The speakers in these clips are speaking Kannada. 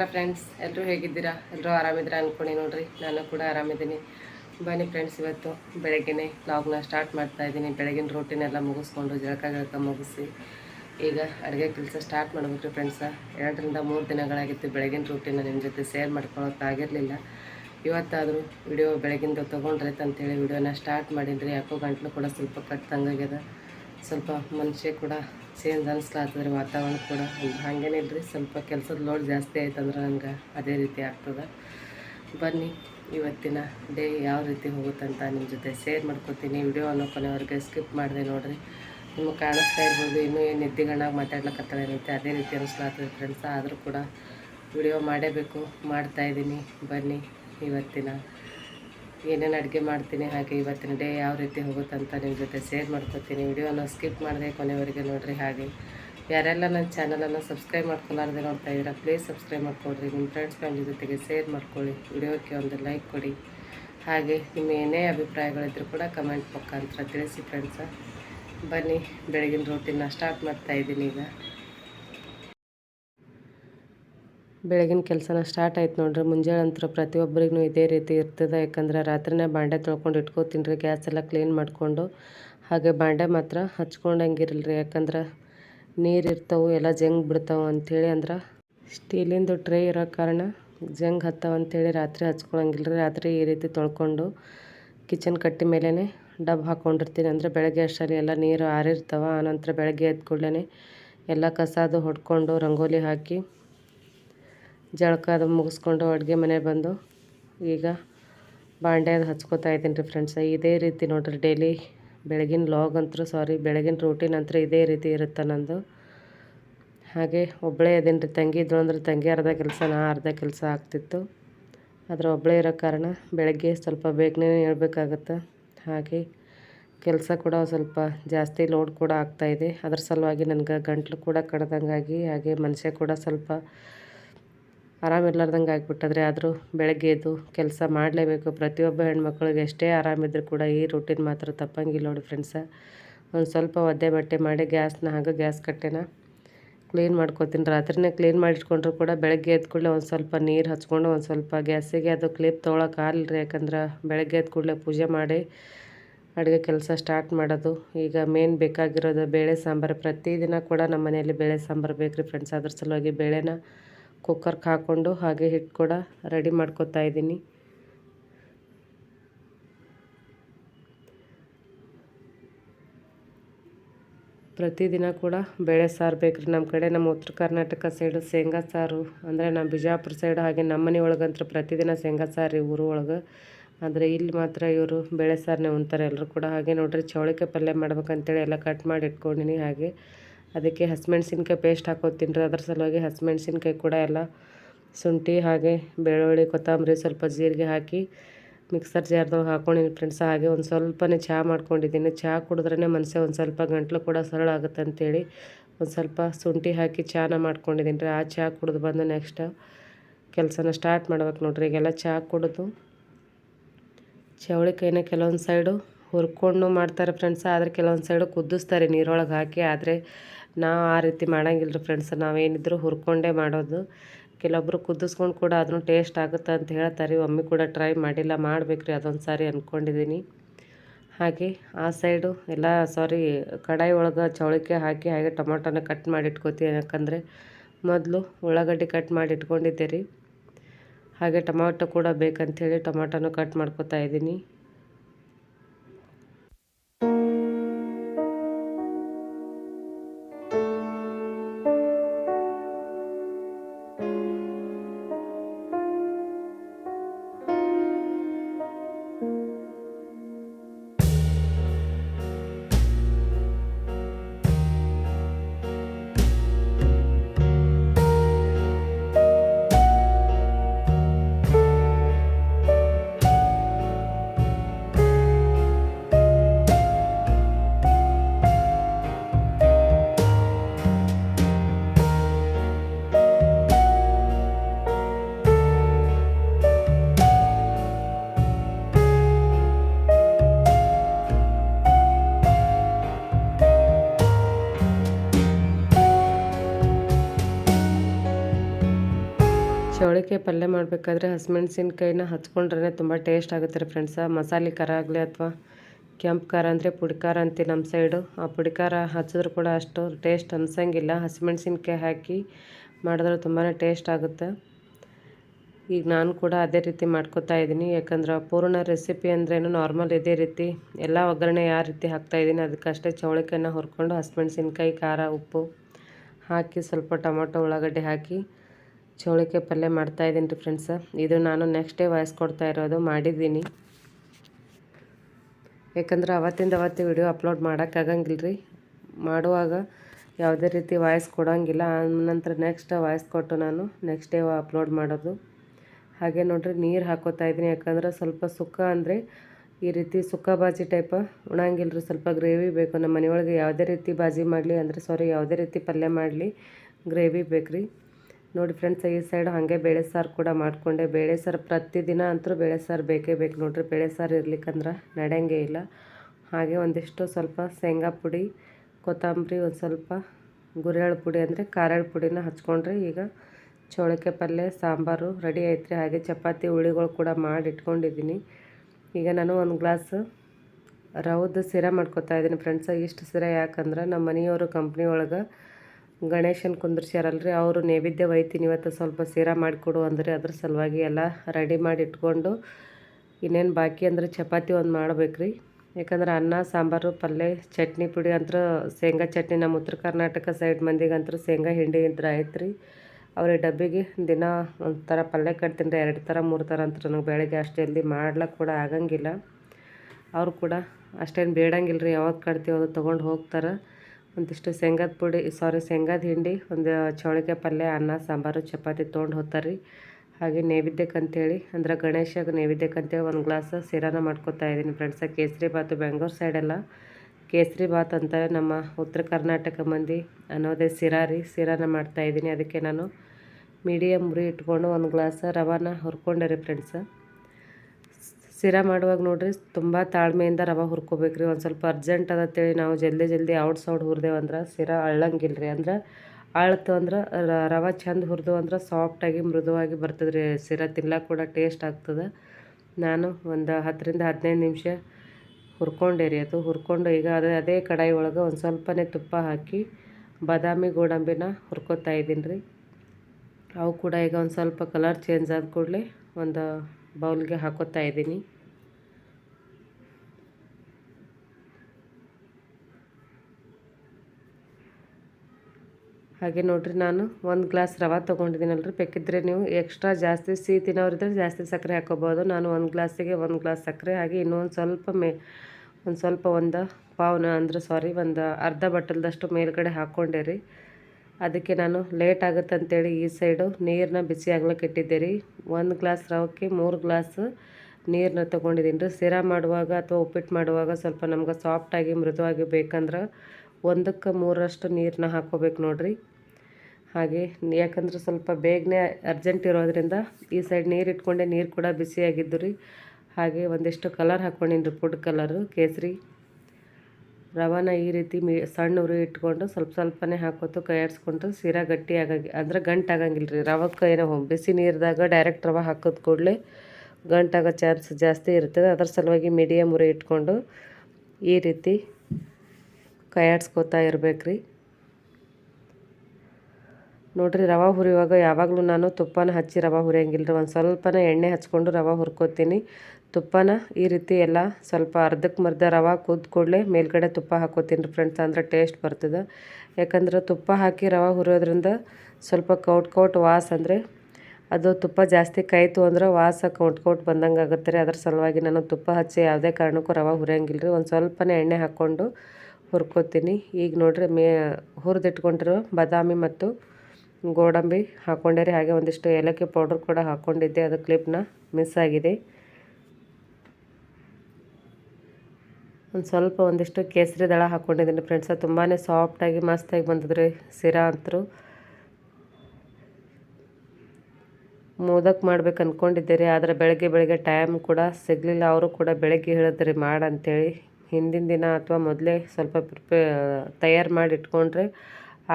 ನಮಸ್ಕಾರ ಫ್ರೆಂಡ್ಸ್ ಎಲ್ಲರೂ ಹೇಗಿದ್ದೀರಾ? ಎಲ್ಲರೂ ಆರಾಮಿದ್ದೀರಾ ಅಂದ್ಕೊಂಡು ನೋಡಿರಿ. ನಾನು ಕೂಡ ಆರಾಮಿದ್ದೀನಿ. ಬನ್ನಿ ಫ್ರೆಂಡ್ಸ್ ಇವತ್ತು ಬೆಳಗ್ಗೆನೆ ವ್ಲಾಗ್ನ ಸ್ಟಾರ್ಟ್ ಮಾಡ್ತಾ ಇದ್ದೀನಿ. ಬೆಳಗಿನ ರೂಟೀನ್ ಎಲ್ಲ ಮುಗಿಸ್ಕೊಂಡು ಜಳಕ ಜಳಕ ಮುಗಿಸಿ ಈಗ ಅಡುಗೆ ಕೆಲಸ ಸ್ಟಾರ್ಟ್ ಮಾಡ್ಬೇಕ್ರಿ ಫ್ರೆಂಡ್ಸ ಎರಡರಿಂದ ಮೂರು ದಿನಗಳಾಗಿತ್ತು ಬೆಳಗಿನ ರೂಟೀನ ನಿಮ್ಮ ಜೊತೆ ಶೇರ್ ಮಾಡ್ಕೊಳೋಕ್ಕಾಗಿರಲಿಲ್ಲ ಇವತ್ತಾದರೂ ವಿಡಿಯೋ ಬೆಳಗಿಂದ ತೊಗೊಂಡ್ರೈತೆ ಅಂತೇಳಿ ವಿಡಿಯೋನ ಸ್ಟಾರ್ಟ್ ಮಾಡಿದ್ರಿ ಯಾಕೋ ಗಂಟ್ಲು ಕೂಡ ಸ್ವಲ್ಪ ಕಟ್ಟಂಗಾಗ್ಯದ ಸ್ವಲ್ಪ ಮನುಷ್ಯ ಕೂಡ ಚೇಂಜ್ ಅನಿಸ್ಲಾತದ್ರಿ ವಾತಾವರಣ ಕೂಡ. ಹಾಗೇನಿಲ್ರಿ ಸ್ವಲ್ಪ ಕೆಲಸದ ಲೋಡ್ ಜಾಸ್ತಿ ಆಯ್ತಂದ್ರೆ ನಂಗೆ ಅದೇ ರೀತಿ ಆಗ್ತದೆ. ಬನ್ನಿ, ಇವತ್ತಿನ ಡೇ ಯಾವ ರೀತಿ ಹೋಗುತ್ತಂತ ನಿಮ್ಮ ಜೊತೆ ಶೇರ್ ಮಾಡ್ಕೊತೀನಿ. ವಿಡಿಯೋ ಅನ್ನೋ ಕೊನೆವರೆಗೆ ಸ್ಕಿಪ್ ಮಾಡಿದೆ ನೋಡಿರಿ. ನಿಮಗೆ ಕಾಣಿಸ್ತಾ ಇರ್ಬೋದು, ಇನ್ನೂ ಏನು ನಿದ್ದಿಗಣ್ಣಾಗ ಮಾತಾಡ್ಲಿಕ್ಕತ್ತಾಳೆ ಏನೈತೆ, ಅದೇ ರೀತಿ ಅನಿಸ್ಲಾತದೆ ಫ್ರೆಂಡ್ಸ ಆದರೂ ಕೂಡ ವಿಡಿಯೋ ಮಾಡೇಬೇಕು ಮಾಡ್ತಾಯಿದ್ದೀನಿ ಬನ್ನಿ, ಇವತ್ತಿನ ಏನೇನು ಅಡುಗೆ ಮಾಡ್ತೀನಿ, ಹಾಗೆ ಇವತ್ತಿನ ಡೇ ಯಾವ ರೀತಿ ಹೋಗುತ್ತಂತ ನಿಮ್ಮ ಜೊತೆ ಶೇರ್ ಮಾಡ್ಕೊತೀನಿ. ವಿಡಿಯೋನ ಸ್ಕಿಪ್ ಮಾಡಿದೆ ಕೊನೆವರೆಗೆ ನೋಡಿರಿ ಹಾಗೆ. ಯಾರೆಲ್ಲ ನನ್ನ ಚಾನಲನ್ನು ಸಬ್ಸ್ಕ್ರೈಬ್ ಮಾಡ್ಕೊಲಾರ್ದೆ ನೋಡ್ತಾ ಇದ್ದೀರಾ ಪ್ಲೀಸ್ ಸಬ್ಸ್ಕ್ರೈಬ್ ಮಾಡ್ಕೊಳ್ರಿ ನಿಮ್ಮ ಫ್ರೆಂಡ್ಸ್ ಫ್ಯಾಮಿಲಿ ಜೊತೆಗೆ ಶೇರ್ ಮಾಡ್ಕೊಳ್ಳಿ. ವಿಡಿಯೋಕ್ಕೆ ಒಂದು ಲೈಕ್ ಕೊಡಿ. ಹಾಗೆ ನಿಮ್ಮ ಏನೇ ಅಭಿಪ್ರಾಯಗಳಿದ್ರೂ ಕೂಡ ಕಮೆಂಟ್ ಮುಖಾಂತರ ತಿಳಿಸಿ ಫ್ರೆಂಡ್ಸ ಬನ್ನಿ, ಬೆಳಗಿನ ರೊಟ್ಟಿನ ಸ್ಟಾರ್ಟ್ ಮಾಡ್ತಾ ಇದ್ದೀನಿ ಈಗ. ಬೆಳಗಿನ ಕೆಲಸನ ಸ್ಟಾರ್ಟ್ ಆಯ್ತು ನೋಡ್ರಿ. ಮುಂಜಾನೆ ಪ್ರತಿ ಪ್ರತಿಯೊಬ್ಬರಿಗೂ ಇದೇ ರೀತಿ ಇರ್ತದೆ. ಯಾಕಂದ್ರೆ ರಾತ್ರಿನೇ ಬಾಂಡೆ ತೊಳ್ಕೊಂಡು ಇಟ್ಕೋತೀನಿ ರೀ ಗ್ಯಾಸ್ ಎಲ್ಲ ಕ್ಲೀನ್ ಮಾಡಿಕೊಂಡು ಹಾಗೆ ಬಾಂಡೆ ಮಾತ್ರ ಹಚ್ಕೊಂಡಂಗಿರಲ್ಲ ರೀ ಯಾಕಂದ್ರೆ ನೀರು ಇರ್ತಾವೆ, ಎಲ್ಲ ಜಂಗ್ ಬಿಡ್ತಾವೆ ಅಂಥೇಳಿ ಅಂದ್ರೆ ಸ್ಟೀಲಿಂದು ಟ್ರೇ ಇರೋ ಕಾರಣ ಜಂಗ್ ಹತ್ತಾವ ಅಂಥೇಳಿ ರಾತ್ರಿ ಹಚ್ಕೊಳಂಗಿಲ್ಲ ರೀ ರಾತ್ರಿ ಈ ರೀತಿ ತೊಳ್ಕೊಂಡು ಕಿಚನ್ ಕಟ್ಟಿ ಮೇಲೇ ಡಬ್ ಹಾಕ್ಕೊಂಡಿರ್ತೀನಿ ಅಂದರೆ ಬೆಳಗ್ಗೆ ಅಷ್ಟರಲ್ಲಿ ಎಲ್ಲ ನೀರು ಆರಿರ್ತಾವೆ. ಆನಂತರ ಬೆಳಗ್ಗೆ ಎದ್ದ ಕೂಡಲೇ ಎಲ್ಲ ಕಸ ಅದು ಹೊಡ್ಕೊಂಡು ರಂಗೋಲಿ ಹಾಕಿ ಜಳಕ ಅದು ಮುಗಿಸ್ಕೊಂಡು ಅಡುಗೆ ಮನೆ ಬಂದು ಈಗ ಬಾಂಡೆ ಅದು ಹಚ್ಕೋತಾ ಇದ್ದೀನಿ ರೀ ಫ್ರೆಂಡ್ಸ್ ಇದೇ ರೀತಿ ನೋಡ್ರಿ ಡೈಲಿ ಬೆಳಗಿನ ಲಾಗ್ ಅಂತೂ ಸಾರಿ ಬೆಳಗಿನ ರೂಟೀನ್ ಅಂತೂ ಇದೇ ರೀತಿ ಇರುತ್ತೆ ನಂದು. ಹಾಗೆ ಒಬ್ಬಳೇ ಇದೀನಿ ರೀ ತಂಗಿ, ಇದ್ಳು ಅಂದ್ರೆ ತಂಗಿ ಅರ್ಧ ಕೆಲಸ ನಾ ಅರ್ಧ ಕೆಲಸ ಆಗ್ತಿತ್ತು. ಆದರೆ ಒಬ್ಬಳೇ ಇರೋ ಕಾರಣ ಬೆಳಗ್ಗೆ ಸ್ವಲ್ಪ ಬೇಗನೆ ಹೇಳ್ಬೇಕಾಗತ್ತೆ ಹಾಗೆ ಕೆಲಸ ಕೂಡ ಸ್ವಲ್ಪ ಜಾಸ್ತಿ ಲೋಡ್ ಕೂಡ ಆಗ್ತಾಯಿದೆ ಅದ್ರ ಸಲುವಾಗಿ ನನಗೆ ಗಂಟ್ಲು ಕೂಡ ಕಡ್ದಂಗಾಗಿ, ಹಾಗೆ ಮನುಷ್ಯ ಕೂಡ ಸ್ವಲ್ಪ ಆರಾಮಿರ್ಲಾರ್ದಂಗೆ ಆಗಿಬಿಟ್ಟದ್ರೆ ಆದರೂ ಬೆಳಗ್ಗೆ ಎದ್ದು ಕೆಲಸ ಮಾಡಲೇಬೇಕು. ಪ್ರತಿಯೊಬ್ಬ ಹೆಣ್ಮಕ್ಳಿಗೆ ಎಷ್ಟೇ ಆರಾಮಿದ್ರು ಕೂಡ ಈ ರೂಟೀನ್ ಮಾತ್ರ ತಪ್ಪಂಗಿಲ್ಲ ನೋಡಿ ಫ್ರೆಂಡ್ಸ ಒಂದು ಸ್ವಲ್ಪ ಒದ್ದೆ ಬಟ್ಟೆ ಮಾಡಿ ಗ್ಯಾಸ್ನ ಹಾಗೆ ಗ್ಯಾಸ್ ಕಟ್ಟೆನ ಕ್ಲೀನ್ ಮಾಡ್ಕೊತೀನಿ. ರಾತ್ರಿನೇ ಕ್ಲೀನ್ ಮಾಡಿಟ್ಕೊಂಡ್ರು ಕೂಡ ಬೆಳಗ್ಗೆ ಎದ್ದ ಕೂಡಲೇ ಒಂದು ಸ್ವಲ್ಪ ನೀರು ಹಚ್ಕೊಂಡು ಒಂದು ಸ್ವಲ್ಪ ಗ್ಯಾಸಿಗೆ ಅದು ಕ್ಲಿಪ್ ತೊಗೊಳಕ್ಕೆ ರೀ ಯಾಕಂದ್ರೆ ಬೆಳಗ್ಗೆ ಎದ್ದ ಕೂಡಲೇ ಪೂಜೆ ಮಾಡಿ ಅಡುಗೆ ಕೆಲಸ ಸ್ಟಾರ್ಟ್ ಮಾಡೋದು. ಈಗ ಮೇನ್ ಬೇಕಾಗಿರೋದು ಬೇಳೆ ಸಾಂಬಾರು. ಪ್ರತಿದಿನ ಕೂಡ ನಮ್ಮ ಮನೆಯಲ್ಲಿ ಬೇಳೆ ಸಾಂಬಾರು ಬೇಕು ರೀ ಫ್ರೆಂಡ್ಸ್ ಅದ್ರ ಸಲುವಾಗಿ ಬೇಳೆನ ಕುಕ್ಕರ್ಗೆ ಹಾಕ್ಕೊಂಡು ಹಾಗೆ ಹಿಟ್ಟು ಕೂಡ ರೆಡಿ ಮಾಡ್ಕೊತಾ ಇದ್ದೀನಿ. ಪ್ರತಿದಿನ ಕೂಡ ಬೇಳೆ ಸಾರು ಬೇಕ್ರಿ. ನಮ್ಮ ಕಡೆ, ನಮ್ಮ ಉತ್ತರ ಕರ್ನಾಟಕ ಸೈಡು ಶೇಂಗಾ ಸಾರು ಅಂದರೆ ನಮ್ಮ ಬಿಜಾಪುರ ಸೈಡ್ ಹಾಗೆ ನಮ್ಮ ಮನೆ ಒಳಗಂತೂ ಪ್ರತಿದಿನ ಶೇಂಗಾ ಸಾರು ರೀ ಊರು ಒಳಗೆ. ಆದರೆ ಇಲ್ಲಿ ಮಾತ್ರ ಇವರು ಬೇಳೆ ಸಾರನ್ನೇ ಉಣ್ತಾರೆ ಎಲ್ಲರೂ ಕೂಡ. ಹಾಗೆ ನೋಡ್ರಿ, ಚೌಳಿಕಾಯಿ ಪಲ್ಯ ಮಾಡ್ಬೇಕಂತೇಳಿ ಎಲ್ಲ ಕಟ್ ಮಾಡಿ ಇಟ್ಕೊಂಡಿನಿ. ಹಾಗೆ ಅದಕ್ಕೆ ಹಸಿಮೆಣ್ಸಿನ್ಕಾಯಿ ಪೇಸ್ಟ್ ಹಾಕೋತೀನಿ ಅದ್ರ ಸಲುವಾಗಿ ಹಸಿಮೆಣ್ಸಿನ್ಕಾಯಿ ಕೂಡ ಎಲ್ಲ ಶುಂಠಿ ಹಾಗೆ ಬೆಳ್ಳುಳ್ಳಿ, ಕೊತ್ತಂಬರಿ ಸ್ವಲ್ಪ ಜೀರಿಗೆ ಹಾಕಿ ಮಿಕ್ಸರ್ ಜಾರ್ದೊಳಗೆ ಹಾಕೊಂಡಿನಿ ಫ್ರೆಂಡ್ಸ್ ಹಾಗೆ ಒಂದು ಸ್ವಲ್ಪನೇ ಚಹಾ ಮಾಡ್ಕೊಂಡಿದ್ದೀನಿ ಚಹಾ ಕುಡಿದ್ರೇ ಮನಸ್ಸೆ ಒಂದು ಸ್ವಲ್ಪ ಗಂಟ್ಲು ಕೂಡ ಸರಳ ಆಗುತ್ತೆ ಅಂತೇಳಿ ಒಂದು ಸ್ವಲ್ಪ ಶುಂಠಿ ಹಾಕಿ ಚಹಾನ ಮಾಡ್ಕೊಂಡಿದ್ದೀನಿ ರೀ. ಆ ಚಹಾ ಕುಡಿದು ಬಂದು ನೆಕ್ಸ್ಟ್ ಕೆಲಸನ ಸ್ಟಾರ್ಟ್ ಮಾಡ್ಬೇಕು ನೋಡ್ರಿ. ಈಗೆಲ್ಲ ಚಹಾ ಕುಡಿದು ಚವಳಿಕಾಯಿನ ಕೆಲವೊಂದು ಸೈಡು ಹುರ್ಕೊಂಡು ಮಾಡ್ತಾರೆ ಫ್ರೆಂಡ್ಸ್ ಆದರೆ ಕೆಲವೊಂದು ಸೈಡು ಕುದಿಸ್ತಾರೆ ನೀರೊಳಗೆ ಹಾಕಿ. ಆದರೆ ನಾವು ಆ ರೀತಿ ಮಾಡಂಗಿಲ್ಲ ರೀ ಫ್ರೆಂಡ್ಸ್ ನಾವೇನಿದ್ರು ಹುರ್ಕೊಂಡೇ ಮಾಡೋದು. ಕೆಲವೊಬ್ಬರು ಕುದಿಸ್ಕೊಂಡು ಕೂಡ ಅದನ್ನು ಟೇಸ್ಟ್ ಆಗುತ್ತೆ ಅಂತ ಹೇಳ್ತಾರೆ. ಒಮ್ಮೆ ಕೂಡ ಟ್ರೈ ಮಾಡಿಲ್ಲ ಮಾಡಬೇಕು ರೀ ಅದೊಂದು ಸಾರಿ ಅಂದ್ಕೊಂಡಿದ್ದೀನಿ ಹಾಗೆ ಆ ಸೈಡು ಎಲ್ಲ ಸಾರಿ ಕಡಾಯಿ ಒಳಗೆ ಚೌಳಿಕೆ ಹಾಕಿ ಹಾಗೆ ಟೊಮೊಟೊನ ಕಟ್ ಮಾಡಿ ಇಟ್ಕೊತೀನಿ ಯಾಕಂದರೆ ಮೊದಲು ಉಳ್ಳಾಗಡ್ಡಿ ಕಟ್ ಮಾಡಿ ಇಟ್ಕೊಂಡಿದ್ದೆ ರೀ. ಹಾಗೆ ಟೊಮೊಟೊ ಕೂಡ ಬೇಕಂಥೇಳಿ ಟೊಮೊಟೊನೂ ಕಟ್ ಮಾಡ್ಕೋತಾ ಇದ್ದೀನಿ ಪಲ್ಯ ಮಾಡಬೇಕಾದ್ರೆ ಹಸಿಮೆಣ್ಸಿನ್ಕಾಯಿನ ಹಚ್ಕೊಂಡ್ರೆ ತುಂಬ ಟೇಸ್ಟ್ ಆಗುತ್ತೆ ರೀ ಫ್ರೆಂಡ್ಸ ಮಸಾಲೆ ಖಾರ ಆಗಲಿ ಅಥವಾ ಕೆಂಪು ಖಾರ ಅಂದರೆ ಪುಡಿ ಖಾರ ಅಂತೀವಿ ನಮ್ಮ ಸೈಡು ಆ ಪುಡಿ ಖಾರ ಹಚ್ಚಿದ್ರು ಕೂಡ ಅಷ್ಟು ಟೇಸ್ಟ್ ಅನ್ಸಂಗಿಲ್ಲ. ಹಸಿಮೆಣ್ಸಿನ್ಕಾಯಿ ಹಾಕಿ ಮಾಡಿದ್ರೆ ತುಂಬಾ ಟೇಸ್ಟ್ ಆಗುತ್ತೆ. ಈಗ ನಾನು ಕೂಡ ಅದೇ ರೀತಿ ಮಾಡ್ಕೋತಾ ಇದ್ದೀನಿ. ಯಾಕಂದ್ರೆ ಪೂರ್ಣ ರೆಸಿಪಿ ಅಂದ್ರೇನು ನಾರ್ಮಲ್ ಇದೇ ರೀತಿ ಎಲ್ಲ ಒಗ್ಗರಣೆ ಯಾವ ರೀತಿ ಹಾಕ್ತಾ ಇದ್ದೀನಿ ಅದಕ್ಕಷ್ಟೇ ಚೌಳಿಕಾಯಿನ ಹುರ್ಕೊಂಡು ಹಸಿಮೆಣ್ಸಿನ್ಕಾಯಿ, ಖಾರ, ಉಪ್ಪು ಹಾಕಿ ಸ್ವಲ್ಪ ಟೊಮೊಟೊ, ಉಳ್ಳಾಗಡ್ಡೆ ಹಾಕಿ ಚೌಳಿಕಾಯಿ ಪಲ್ಯ ಮಾಡ್ತಾಯಿದ್ದೀನಿ ರೀ ಫ್ರೆಂಡ್ಸ ಇದು ನಾನು ನೆಕ್ಸ್ಟ್ ಡೇ ವಾಯ್ಸ್ ಕೊಡ್ತಾ ಇರೋದು ಮಾಡಿದ್ದೀನಿ. ಯಾಕಂದ್ರೆ ಅವತ್ತಿಂದ ಅವತ್ತು ವಿಡಿಯೋ ಅಪ್ಲೋಡ್ ಮಾಡೋಕ್ಕಾಗಂಗಿಲ್ಲ ರೀ. ಮಾಡುವಾಗ ಯಾವುದೇ ರೀತಿ ವಾಯ್ಸ್ ಕೊಡೋಂಗಿಲ್ಲ. ನಂತರ ನೆಕ್ಸ್ಟ್ ವಾಯ್ಸ್ ಕೊಟ್ಟು ನಾನು ನೆಕ್ಸ್ಟ್ ಡೇ ಅಪ್ಲೋಡ್ ಮಾಡೋದು. ಹಾಗೆ ನೋಡಿರಿ ನೀರು ಹಾಕೋತಾ ಇದ್ದೀನಿ. ಯಾಕಂದ್ರೆ ಸ್ವಲ್ಪ ಸುಕ್ಕ ಅಂದರೆ ಈ ರೀತಿ ಸುಕ್ಕ ಬಾಜಿ ಟೈಪ ಉಣಂಗಿಲ್ಲ ರೀ. ಸ್ವಲ್ಪ ಗ್ರೇವಿ ಬೇಕು. ನಮ್ಮ ಮನೆಯೊಳಗೆ ಯಾವುದೇ ರೀತಿ ಬಾಜಿ ಮಾಡಲಿ ಅಂದರೆ ಸಾರಿ ಯಾವುದೇ ರೀತಿ ಪಲ್ಯ ಮಾಡಲಿ ಗ್ರೇವಿ ಬೇಕು ರೀ ನೋಡಿ ಫ್ರೆಂಡ್ಸ್ ಈ ಸೈಡ್ ಹಾಗೆ ಬೇಳೆ ಸಾರು ಕೂಡ ಮಾಡಿಕೊಂಡೆ. ಬೇಳೆ ಸಾರು ಪ್ರತಿದಿನ ಅಂತೂ ಬೇಳೆ ಸಾರು ಬೇಕೇ ಬೇಕು ನೋಡಿರಿ. ಬೇಳೆ ಸಾರು ಇರ್ಲಿಕ್ಕಂದ್ರೆ ನಡೆಯಂಗೆ ಇಲ್ಲ. ಹಾಗೆ ಒಂದಿಷ್ಟು ಸ್ವಲ್ಪ ಶೇಂಗಾ ಪುಡಿ, ಕೊತ್ತಂಬರಿ, ಒಂದು ಸ್ವಲ್ಪ ಗುರೆಳ್ಳು ಪುಡಿ ಅಂದರೆ ಖಾರದ ಪುಡಿನ ಹಚ್ಕೊಂಡ್ರೆ ಈಗ ಚೌಳಕ್ಕೆ ಪಲ್ಯ, ಸಾಂಬಾರು ರೆಡಿ ಐತ್ರಿ. ಹಾಗೆ ಚಪಾತಿ, ಹುಳಿಗಳು ಕೂಡ ಮಾಡಿ ಇಟ್ಕೊಂಡಿದ್ದೀನಿ. ಈಗ ನಾನು ಒಂದು ಗ್ಲಾಸ್ ರವದ ಸಿರ ಮಾಡ್ಕೊತಾ ಇದ್ದೀನಿ ಫ್ರೆಂಡ್ಸ್ ಇಷ್ಟು ಸಿರ ಯಾಕಂದ್ರೆ ನಮ್ಮ ಮನೆಯವರು ಕಂಪ್ನಿ ಒಳಗೆ ಗಣೇಶನ ಕುಂದ್ರಿಸ್ಯಾರಲ್ರಿ, ಅವರು ನೈವೇದ್ಯ ಒಯ್ತೀನಿ, ಇವತ್ತು ಸ್ವಲ್ಪ ಸೀರಾ ಮಾಡಿಕೊಡು ಅಂದರೆ ಅದ್ರ ಸಲುವಾಗಿ ಎಲ್ಲ ರೆಡಿ ಮಾಡಿ ಇಟ್ಕೊಂಡು ಇನ್ನೇನು ಬಾಕಿ ಅಂದರೆ ಚಪಾತಿ ಒಂದು ಮಾಡ್ಬೇಕು ರೀ ಯಾಕಂದ್ರೆ ಅನ್ನ, ಸಾಂಬಾರು ಪಲ್ಯ ಚಟ್ನಿ ಪುಡಿ ಅಂತ ಶೇಂಗಾ ಚಟ್ನಿ ನಮ್ಮ ಉತ್ತರ ಕರ್ನಾಟಕ ಸೈಡ್ ಮಂದಿಗಂತೂ ಶೇಂಗಾ ಹಿಂಡಿ ಇದ್ರೆ ಆಯ್ತು ರೀ ಅವ್ರಿಗೆ ಡಬ್ಬಿಗೆ ದಿನ ಒಂಥರ ಥರ ಪಲ್ಯ ಕಟ್ತೀನಿ ರೀ ಎರಡು ಥರ, ಮೂರು ಥರ ಅಂತ ನನಗೆ ಬೆಳಗ್ಗೆ ಅಷ್ಟು ಜಲ್ದಿ ಮಾಡ್ಲಿಕ್ಕೆ ಕೂಡ ಆಗಂಗಿಲ್ಲ. ಅವರು ಕೂಡ ಅಷ್ಟೇನು ಬೇಡಂಗಿಲ್ಲ ರೀ ಯಾವಾಗ ಕಟ್ತೀವಿ ಅದು ತೊಗೊಂಡು ಹೋಗ್ತಾರೆ. ಒಂದಿಷ್ಟು ಶೇಂಗಾದ ಪುಡಿ, ಸಾರಿ ಶೇಂಗಾದ ಹಿಂಡಿ, ಒಂದು ಚೌಳಿಕಾಯಿ ಪಲ್ಯ, ಅನ್ನ, ಸಾಂಬಾರು, ಚಪಾತಿ ತೊಗೊಂಡು ಹೋಗ್ತಾರೆ ಹಾಗೆ ನೈವೇದ್ಯಕ್ಕೆ ಅಂತೇಳಿ ಅಂದ್ರೆ ಗಣೇಶಗೆ ನೈವೇದ್ಯಕ್ಕೆ ಒಂದು ಗ್ಲಾಸ್ ಸಿರಾನ ಮಾಡ್ಕೊತಾ ಇದ್ದೀನಿ ಫ್ರೆಂಡ್ಸ ಕೇಸರಿ ಬಾತು ಬೆಂಗಳೂರು ಸೈಡೆಲ್ಲ ಕೇಸರಿ ಬಾತ್ ಅಂತ ನಮ್ಮ ಉತ್ತರ ಕರ್ನಾಟಕ ಮಂದಿ ಅನ್ನೋದೇ ಸಿರಾರಿ ಸಿರಾನ ಮಾಡ್ತಾಯಿದ್ದೀನಿ ಅದಕ್ಕೆ ನಾನು ಮೀಡಿಯಮ್ ಉರಿ ಇಟ್ಕೊಂಡು ಒಂದು ಗ್ಲಾಸ್ ರವಾನ ಹುರ್ಕೊಂಡೆ ರೀ ಫ್ರೆಂಡ್ಸ ಸಿರಾ ಮಾಡುವಾಗ ನೋಡ್ರಿ ತುಂಬ ತಾಳ್ಮೆಯಿಂದ ರವೆ ಹುರ್ಕೋಬೇಕು ರೀ ಒಂದು ಸ್ವಲ್ಪ ಅರ್ಜೆಂಟ್ ಅದತ್ತೇಳಿ ನಾವು ಜಲ್ದಿ ಜಲ್ದಿ ಔಟ್ ಸೌಡ್ ಹುರಿದೇವಂದ್ರೆ ಸಿರಾ ಅಳ್ಳಂಗಿಲ್ಲ ರೀ ಅಂದ್ರೆ ಅಳ್ತು ಅಂದ್ರೆ ರವೆ ಚೆಂದ ಹುರಿದು ಅಂದ್ರೆ ಸಾಫ್ಟಾಗಿ ಮೃದುವಾಗಿ ಬರ್ತದೆ ರೀ ಸಿರಾ ತಿನ್ಲಕ್ಕೆ ಕೂಡ ಟೇಸ್ಟ್ ಆಗ್ತದೆ. ನಾನು ಒಂದು ಹತ್ತರಿಂದ ಹದಿನೈದು ನಿಮಿಷ ಹುರ್ಕೊಂಡೆ ರೀ. ಅದು ಹುರ್ಕೊಂಡು ಈಗ ಅದೇ ಅದೇ ಕಡಾಯಿ ಒಳಗೆ ಒಂದು ಸ್ವಲ್ಪನೇ ತುಪ್ಪ ಹಾಕಿ ಬಾದಾಮಿ, ಗೋಡಂಬಿನ ಹುರ್ಕೋತಾ ಇದ್ದೀನಿ ರೀ ಅವು ಕೂಡ ಈಗ ಒಂದು ಸ್ವಲ್ಪ ಕಲರ್ ಚೇಂಜ್ ಆದ ಕೂಡಲೇ ಒಂದು ಬೌಲ್ಗೆ ಹಾಕೋತಾ ಇದ್ದೀನಿ. ಹಾಗೆ ನೋಡಿರಿ ನಾನು ಒಂದು ಗ್ಲಾಸ್ ರವೆ ತೊಗೊಂಡಿದ್ದೀನಲ್ರಿ ಬೇಕಿದ್ರೆ ನೀವು ಎಕ್ಸ್ಟ್ರಾ ಜಾಸ್ತಿ ಸಿಹಿ ತಿನ್ನೋರಿದ್ರೆ ಜಾಸ್ತಿ ಸಕ್ಕರೆ ಹಾಕೋಬೋದು. ನಾನು ಒಂದು ಗ್ಲಾಸಿಗೆ ಒಂದು ಗ್ಲಾಸ್ ಸಕ್ಕರೆ, ಹಾಗೆ ಇನ್ನೊಂದು ಸ್ವಲ್ಪ ಮೇ, ಒಂದು ಸ್ವಲ್ಪ ಒಂದು ಪಾವ್ನ, ಅಂದ್ರೆ ಸಾರಿ ಒಂದು ಅರ್ಧ ಬಟ್ಟಲ್ದಷ್ಟು ಮೇಲುಗಡೆ ಹಾಕ್ಕೊಂಡೆ ರೀ. ಅದಕ್ಕೆ ನಾನು ಲೇಟ್ ಆಗುತ್ತೆ ಅಂತೇಳಿ ಈ ಸೈಡು ನೀರನ್ನ ಬಿಸಿ ಆಗ್ಲಿಕ್ಕೆ ಇಟ್ಟಿದ್ದೆ ರೀ. ಒಂದು ಗ್ಲಾಸ್ ರವಕ್ಕೆ ಮೂರು ಗ್ಲಾಸ್ ನೀರನ್ನ ತೊಗೊಂಡಿದ್ದೀನಿ ರೀ. ಸಿರಾ ಮಾಡುವಾಗ ಅಥವಾ ಉಪ್ಪಿಟ್ಟು ಮಾಡುವಾಗ ಸ್ವಲ್ಪ ನಮ್ಗೆ ಸಾಫ್ಟಾಗಿ ಮೃದುವಾಗಿ ಬೇಕಂದ್ರೆ ಒಂದಕ್ಕೆ ಮೂರಷ್ಟು ನೀರನ್ನ ಹಾಕ್ಕೋಬೇಕು ನೋಡಿರಿ. ಹಾಗೆ ಯಾಕಂದ್ರೆ ಸ್ವಲ್ಪ ಬೇಗನೆ ಅರ್ಜೆಂಟ್ ಇರೋದ್ರಿಂದ ಈ ಸೈಡ್ ನೀರು ಇಟ್ಕೊಂಡೆ ನೀರು ಕೂಡ ಬಿಸಿಯಾಗಿದ್ದು ರೀ. ಹಾಗೆ ಒಂದಿಷ್ಟು ಕಲರ್ ಹಾಕ್ಕೊಂಡಿನಿ ಫುಡ್ ಕಲರು ಕೇಸರಿ. ರವಾನ ಈ ರೀತಿ ಮೀ, ಸಣ್ಣ ಉರಿ ಇಟ್ಕೊಂಡು ಸ್ವಲ್ಪ ಸ್ವಲ್ಪನೇ ಹಾಕೋತು ಕೈ ಆಡಿಸ್ಕೊಂಡು ಸೀರಾ ಗಟ್ಟಿ ಆಗಂಗಿ, ಅಂದ್ರೆ ಗಂಟು ಆಗಂಗಿಲ್ಲ ರೀ ರವಕ್ಕೆ ಏನೋ ಬಿಸಿ ನೀರಿದಾಗ ಡೈರೆಕ್ಟ್ ರವೆ ಹಾಕೋದ್ ಕೂಡಲೇ ಗಂಟಾಗೋ ಚಾನ್ಸ್ ಜಾಸ್ತಿ ಇರ್ತದೆ. ಅದ್ರ ಸಲುವಾಗಿ ಮೀಡಿಯಮ್ ಉರಿ ಇಟ್ಕೊಂಡು ಈ ರೀತಿ ಕೈ ಇರ್ಬೇಕು ರೀ ನೋಡಿರಿ, ರವೆ ಹುರಿಯುವಾಗ ಯಾವಾಗಲೂ ನಾನು ತುಪ್ಪನ ಹಚ್ಚಿ ರವೆ ಹುರಿಯಂಗಿಲ್ಲ ರೀ ಒಂದು ಸ್ವಲ್ಪನೇ ಎಣ್ಣೆ ಹಚ್ಕೊಂಡು ರವೆ ಹುರ್ಕೋತೀನಿ. ತುಪ್ಪನ ಈ ರೀತಿ ಎಲ್ಲ ಸ್ವಲ್ಪ ಅರ್ಧಕ್ಕೆ ಮರ್ದ ರವೆ ಕುದ್ದು ಕೂಡಲೇ ಮೇಲ್ಗಡೆ ತುಪ್ಪ ಹಾಕೋತೀನಿ ರೀ ಫ್ರೆಂಡ್ಸ್ ಅಂದ್ರೆ ಟೇಸ್ಟ್ ಬರ್ತದೆ. ಯಾಕಂದ್ರೆ ತುಪ್ಪ ಹಾಕಿ ರವೆ ಹುರಿಯೋದ್ರಿಂದ ಸ್ವಲ್ಪ ಕೌಟ್ ಕೌಟ್ ವಾಸ ಅಂದರೆ ಅದು ತುಪ್ಪ ಜಾಸ್ತಿ ಕಾಯ್ತು ಅಂದ್ರೆ ವಾಸ ಕೌಟ್ ಕೌಟ್ ಬಂದಂಗೆ ಆಗುತ್ತೆ ರೀ. ಅದ್ರ ಸಲುವಾಗಿ ನಾನು ತುಪ್ಪ ಹಚ್ಚಿ ಯಾವುದೇ ಕಾರಣಕ್ಕೂ ರವೆ ಹುರಿಯಂಗಿಲ್ಲ ರೀ. ಒಂದು ಸ್ವಲ್ಪನೇ ಎಣ್ಣೆ ಹಾಕ್ಕೊಂಡು ಹುರ್ಕೋತೀನಿ. ಈಗ ನೋಡಿರಿ ಮೇ ಹುರಿದಿಟ್ಕೊಂಡಿರೋ ಬಾದಾಮಿ ಮತ್ತು ಗೋಡಂಬಿ ಹಾಕ್ಕೊಂಡೆ ರೀ ಹಾಗೆ ಒಂದಿಷ್ಟು ಏಲಕ್ಕಿ ಪೌಡ್ರ್ ಕೂಡ ಹಾಕ್ಕೊಂಡಿದ್ದೆ ಅದು ಕ್ಲಿಪ್ನ ಮಿಸ್ ಆಗಿದೆ. ಒಂದು ಸ್ವಲ್ಪ ಒಂದಿಷ್ಟು ಕೇಸರಿ ದಳ ಹಾಕ್ಕೊಂಡಿದ್ದೀನಿ ಫ್ರೆಂಡ್ಸ್ ತುಂಬಾ ಸಾಫ್ಟಾಗಿ ಮಸ್ತಾಗಿ ಬಂದದ್ರಿ ಸಿರಾ ಅಂತರು. ಮೋದಕ್ ಮಾಡ್ಬೇಕು ಅಂದ್ಕೊಂಡಿದ್ದೆ ರೀ ಆದರೆ ಬೆಳಗ್ಗೆ ಬೆಳಗ್ಗೆ ಟೈಮ್ ಕೂಡ ಸಿಗಲಿಲ್ಲ. ಅವರು ಕೂಡ ಬೆಳಗ್ಗೆ ಹೇಳಿದ್ರಿ ಮಾಡಂತೇಳಿ ಹಿಂದಿನ ದಿನ ಅಥವಾ ಮೊದಲೇ ಸ್ವಲ್ಪ ಪ್ರಿಪೇ, ತಯಾರು ಮಾಡಿ ಇಟ್ಕೊಂಡ್ರೆ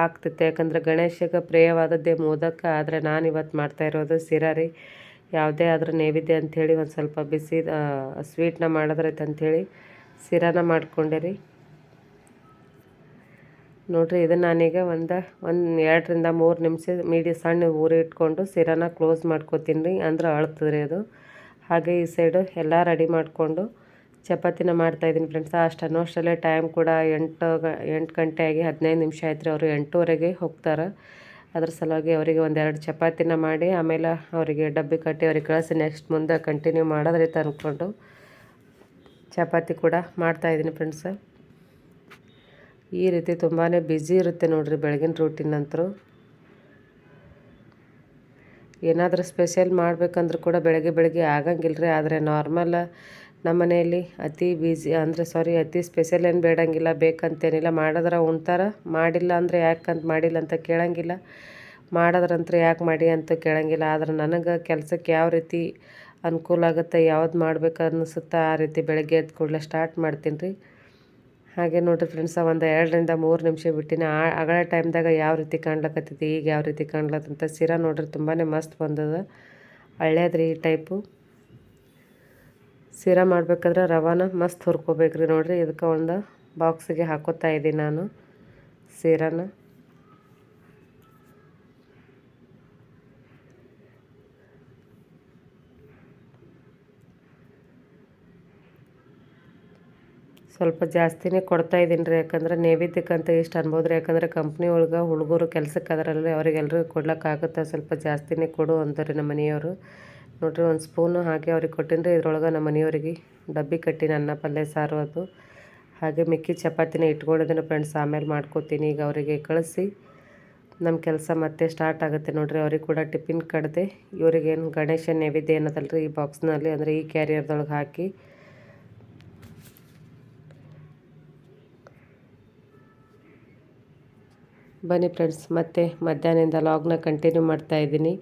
ಆಗ್ತಿತ್ತು ಯಾಕಂದರೆ ಗಣೇಶಗೆ ಪ್ರಿಯವಾದದ್ದೇ ಮೋದಕ, ಆದರೆ ನಾನು ಇವತ್ತು ಮಾಡ್ತಾ ಇರೋದು ಸಿರಾ ರೀ. ಯಾವುದೇ ಆದರೂ ನೈವೇದ್ಯ ಅಂಥೇಳಿ ಒಂದು ಸ್ವಲ್ಪ ಬಿಸಿ ಸ್ವೀಟ್ನ ಮಾಡಿದ್ರೈತೆ ಅಂಥೇಳಿ ಸಿರಾನ ಮಾಡ್ಕೊಂಡೆ ರೀ. ನೋಡಿರಿ ಇದು ನಾನೀಗ ಒಂದು ಒಂದು ಎರಡರಿಂದ ಮೂರು ನಿಮಿಷ ಮೀಡಿ ಸಣ್ಣ ಊರಿ ಇಟ್ಕೊಂಡು ಸಿರಾನ ಕ್ಲೋಸ್ ಮಾಡ್ಕೊತೀನಿ ರೀ. ಅಂದ್ರೆ ಅಳ್ತದ್ರಿ ಅದು. ಹಾಗೆ ಈ ಸೈಡು ಎಲ್ಲ ರೆಡಿ ಮಾಡಿಕೊಂಡು ಚಪಾತಿನ ಮಾಡ್ತಾಯಿದ್ದೀನಿ ಫ್ರೆಂಡ್ಸ್ ಅಷ್ಟು ಅನ್ನೋಷ್ಟರಲ್ಲೇ ಟೈಮ್ ಕೂಡ ಎಂಟು ಎಂಟು ಗಂಟೆ ಆಗಿ ಹದಿನೈದು ನಿಮಿಷ ಆಯ್ತು ರೀ ಅವರು ಎಂಟೂವರೆಗೆ ಹೋಗ್ತಾರೆ. ಅದ್ರ ಸಲುವಾಗಿ ಅವರಿಗೆ ಒಂದೆರಡು ಚಪಾತಿನ ಮಾಡಿ, ಆಮೇಲೆ ಅವರಿಗೆ ಡಬ್ಬಿ ಕಟ್ಟಿ ಅವ್ರಿಗೆ ಕಳಿಸಿ ನೆಕ್ಸ್ಟ್ ಮುಂದೆ ಕಂಟಿನ್ಯೂ ಮಾಡೋದ್ರೈತೆ ಅಂದ್ಕೊಂಡು ಚಪಾತಿ ಕೂಡ ಮಾಡ್ತಾಯಿದ್ದೀನಿ ಫ್ರೆಂಡ್ಸ್ ಈ ರೀತಿ ತುಂಬಾ ಬ್ಯುಸಿ ಇರುತ್ತೆ ನೋಡಿರಿ ಬೆಳಗಿನ ರೂಟೀನ್ ಅಂತರೂ ಏನಾದರೂ ಸ್ಪೆಷಲ್ ಮಾಡಬೇಕಂದ್ರೂ ಕೂಡ ಬೆಳಗ್ಗೆ ಬೆಳಗ್ಗೆ ಆಗಂಗಿಲ್ಲ ರೀ ಆದರೆ ನಾರ್ಮಲ್ ನಮ್ಮ ಮನೆಯಲ್ಲಿ ಅತಿ ಬ್ಯುಸಿ ಅಂದರೆ ಸಾರಿ ಅತಿ ಸ್ಪೆಷಲ್ ಏನು ಬೇಡಂಗಿಲ್ಲ, ಬೇಕಂತೇನಿಲ್ಲ, ಮಾಡಿದ್ರೆ ಉಣ್ತಾರ, ಮಾಡಿಲ್ಲ ಅಂದರೆ ಯಾಕಂತ ಮಾಡಿಲ್ಲ ಅಂತ ಕೇಳಂಗಿಲ್ಲ. ಮಾಡಿದ್ರಂತ್ರ ಯಾಕೆ ಮಾಡಿ ಅಂತ ಕೇಳಂಗಿಲ್ಲ, ಆದ್ರೆ ನನಗೆ ಕೆಲಸಕ್ಕೆ ಯಾವ ರೀತಿ ಅನುಕೂಲ ಆಗುತ್ತೆ, ಯಾವ್ದು ಮಾಡ್ಬೇಕು ಅನ್ನಿಸುತ್ತೆ ಆ ರೀತಿ ಬೆಳಗ್ಗೆ ಎದ್ದು ಕೂಡಲೇ ಸ್ಟಾರ್ಟ್ ಮಾಡ್ತೀನಿ ರೀ. ಹಾಗೆ ನೋಡಿರಿ ಫ್ರೆಂಡ್ಸ ಒಂದು ಎರಡರಿಂದ ಮೂರು ನಿಮಿಷ ಬಿಟ್ಟಿನಿ. ಆ ಅಗಳ ಟೈಮ್ದಾಗ ಯಾವ ರೀತಿ ಕಾಣ್ಲಕತ್ತೈತಿ ಈಗ ಯಾವ ರೀತಿ ಕಾಣ್ಲತ್ತಂತ ಸೀರಾ ನೋಡ್ರಿ ತುಂಬಾ ಮಸ್ತ್ ಬಂದದ. ಹಳ್ಳೇದ್ರಿ ಈ ಟೈಪು ಸೀರಾ ಮಾಡ್ಬೇಕಾದ್ರೆ ರವಾನ ಮಸ್ತ್ ಹುರ್ಕೋಬೇಕ್ರಿ ನೋಡಿರಿ. ಇದಕ್ಕೆ ಒಂದು ಬಾಕ್ಸಿಗೆ ಹಾಕೋತಾ ಇದ್ದೀನಿ ನಾನು ಸೀರಾನ. ಸ್ವಲ್ಪ ಜಾಸ್ತಿನೇ ಕೊಡ್ತಾ ಇದ್ದೀನಿ ರೀ. ಯಾಕಂದ್ರೆ ನೈವೇದ್ಯಕ್ಕಂತ ಇಷ್ಟು ಅನ್ಬೋದು ರೀ. ಯಾಕಂದ್ರೆ ಕಂಪ್ನಿ ಒಳಗೆ ಹುಡುಗರು ಕೆಲ್ಸಕ್ಕೆ ಅದರಲ್ಲಿ ಅವ್ರಿಗೆಲ್ರಿಗೂ ಕೊಡ್ಲಿಕ್ಕಾಗುತ್ತೆ ಸ್ವಲ್ಪ ಜಾಸ್ತಿನೇ ಕೊಡು ಅಂತಾರೆ ನಮ್ಮ ಮನೆಯವರು. ನೋಡಿರಿ, ಒಂದು ಸ್ಪೂನು ಹಾಗೆ ಅವ್ರಿಗೆ ಕೊಟ್ಟಿನಿ ರೀ. ಇದ್ರೊಳಗೆ ನಮ್ಮ ಮನೆಯವ್ರಿಗೆ ಡಬ್ಬಿ ಕಟ್ಟಿನ, ಅನ್ನ, ಪಲ್ಯ, ಸಾರು ಅದು. ಹಾಗೆ ಮಿಕ್ಕಿ ಚಪಾತಿನ ಇಟ್ಕೊಂಡಿದ್ದೀನಿ ಫ್ರೆಂಡ್ಸ್ ಆಮೇಲೆ ಮಾಡ್ಕೋತೀನಿ. ಈಗ ಅವರಿಗೆ ಕಳಿಸಿ ನಮ್ಮ ಕೆಲಸ ಮತ್ತೆ ಸ್ಟಾರ್ಟ್ ಆಗುತ್ತೆ ನೋಡಿರಿ. ಅವ್ರಿಗೆ ಕೂಡ ಟಿಫಿನ್ ಕಡ್ದೆ. ಇವರಿಗೇನು ಗಣೇಶ ನೈವೇದ್ಯ ಏನದಲ್ಲ ರೀ ಈ ಬಾಕ್ಸ್ನಲ್ಲಿ ಅಂದರೆ ಈ ಕ್ಯಾರಿಯರ್ದೊಳಗೆ ಹಾಕಿ ಬನ್ನಿ ಫ್ರೆಂಡ್ಸ್, ಮತ್ತೆ ಮಧ್ಯಾಹ್ನದಿಂದ ಲಾಗ್ನ ಕಂಟಿನ್ಯೂ ಮಾಡ್ತಾ ಇದ್ದೀನಿ.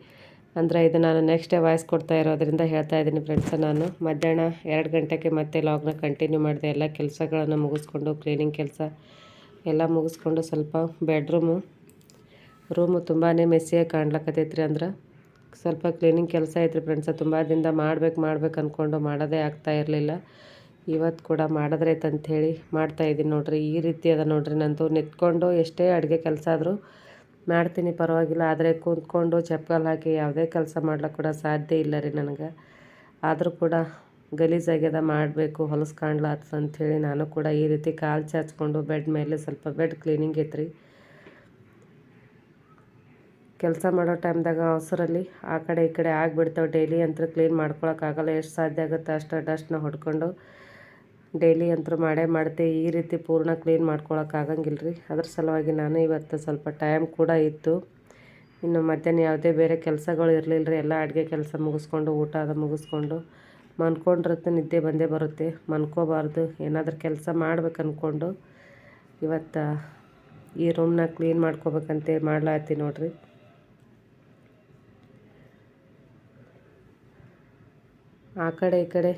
ಅಂದರೆ ಇದು ನಾನು ನೆಕ್ಸ್ಟ್ ಡೇ ವಾಯ್ಸ್ ಕೊಡ್ತಾ ಇರೋದ್ರಿಂದ ಹೇಳ್ತಾ ಇದ್ದೀನಿ ಫ್ರೆಂಡ್ಸ್ ನಾನು. ಮಧ್ಯಾಹ್ನ ಎರಡು ಗಂಟೆಗೆ ಮತ್ತೆ ಲಾಗ್ನ ಕಂಟಿನ್ಯೂ ಮಾಡಿದೆ. ಎಲ್ಲ ಕೆಲಸಗಳನ್ನು ಮುಗಿಸ್ಕೊಂಡು ಕ್ಲೀನಿಂಗ್ ಕೆಲಸ ಎಲ್ಲ ಮುಗಿಸ್ಕೊಂಡು ಸ್ವಲ್ಪ ಬೆಡ್ರೂಮು ರೂಮು ತುಂಬಾ ಮೆಸ್ಸಿಯಾಗಿ ಕಾಣ್ಲಕ್ಕತ್ತೈತ್ರಿ ಅಂದ್ರೆ. ಸ್ವಲ್ಪ ಕ್ಲೀನಿಂಗ್ ಕೆಲಸ ಐತ್ರಿ ಫ್ರೆಂಡ್ಸ, ತುಂಬ ದಿನದ ಮಾಡ್ಬೇಕು ಮಾಡ್ಬೇಕು ಅಂದ್ಕೊಂಡು ಮಾಡೋದೇ ಆಗ್ತಾ ಇರಲಿಲ್ಲ. ಇವತ್ತು ಕೂಡ ಮಾಡಿದ್ರೈತೆ ಅಂಥೇಳಿ ಮಾಡ್ತಾಯಿದ್ದೀನಿ ನೋಡಿರಿ. ಈ ರೀತಿ ಅದ ನೋಡಿರಿ ನಂದು. ನಿಂತ್ಕೊಂಡು ಎಷ್ಟೇ ಅಡುಗೆ ಕೆಲಸ ಆದರೂ ಮಾಡ್ತೀನಿ ಪರವಾಗಿಲ್ಲ. ಆದರೆ ಕೂತ್ಕೊಂಡು ಚಪ್ಪಲ್ ಹಾಕಿ ಯಾವುದೇ ಕೆಲಸ ಮಾಡ್ಲಿಕ್ಕೆ ಕೂಡ ಸಾಧ್ಯ ಇಲ್ಲ ರೀ ನನಗೆ. ಆದರೂ ಕೂಡ ಗಲೀಜಾಗ್ಯದ ಮಾಡಬೇಕು. ಹೊಲಸು ಕಾಣ್ಲಾತದ ಅಂಥೇಳಿ ನಾನು ಕೂಡ ಈ ರೀತಿ ಕಾಲು ಚಾಚ್ಕೊಂಡು ಬೆಡ್ ಮೇಲೆ ಸ್ವಲ್ಪ ಬೆಡ್ ಕ್ಲೀನಿಂಗ್ ಐತ್ರಿ ಕೆಲಸ ಮಾಡೋ ಟೈಮ್ದಾಗ ಅವಸರಲ್ಲಿ ಆ ಕಡೆ ಈ ಕಡೆ ಆಗಿಬಿಡ್ತಾವೆ. ಡೈಲಿ ಅಂತ ಕ್ಲೀನ್ ಮಾಡ್ಕೊಳಕ್ಕಾಗಲ್ಲ ಎಷ್ಟು ಸಾಧ್ಯ ಆಗುತ್ತೆ ಅಷ್ಟು ಡಸ್ಟ್ನ ಹೊಡ್ಕೊಂಡು ಡೈಲಿ ಅಂತೂ ಮಾಡೇ ಮಾಡ್ತೆ, ಈ ರೀತಿ ಪೂರ್ಣ ಕ್ಲೀನ್ ಮಾಡ್ಕೊಳಕ್ಕಾಗಂಗಿಲ್ಲ ರೀ ಅದ್ರ ಸಲುವಾಗಿ ನಾನು ಇವತ್ತು ಸ್ವಲ್ಪ ಟೈಮ್ ಕೂಡ ಇತ್ತು. ಇನ್ನು ಮಧ್ಯಾಹ್ನ ಯಾವುದೇ ಬೇರೆ ಕೆಲಸಗಳು ಇರಲಿಲ್ಲ ರೀ ಎಲ್ಲ ಅಡುಗೆ ಕೆಲಸ ಮುಗಿಸ್ಕೊಂಡು, ಊಟ ಅದು ಮುಗಿಸ್ಕೊಂಡು. ಮನ್ಕೊಂಡಿರುತ್ತೆ ನಿದ್ದೆ ಬಂದೇ ಬರುತ್ತೆ. ಮನ್ಕೋಬಾರ್ದು ಏನಾದರೂ ಕೆಲಸ ಮಾಡ್ಬೇಕು ಅಂದ್ಕೊಂಡು ಇವತ್ತು ಈ ರೂಮ್ನ ಕ್ಲೀನ್ ಮಾಡ್ಕೋಬೇಕಂತೆ ಮಾಡ್ಲಾತಿ ನೋಡ್ರಿ. ಆ ಕಡೆ ಈ ಕಡೆ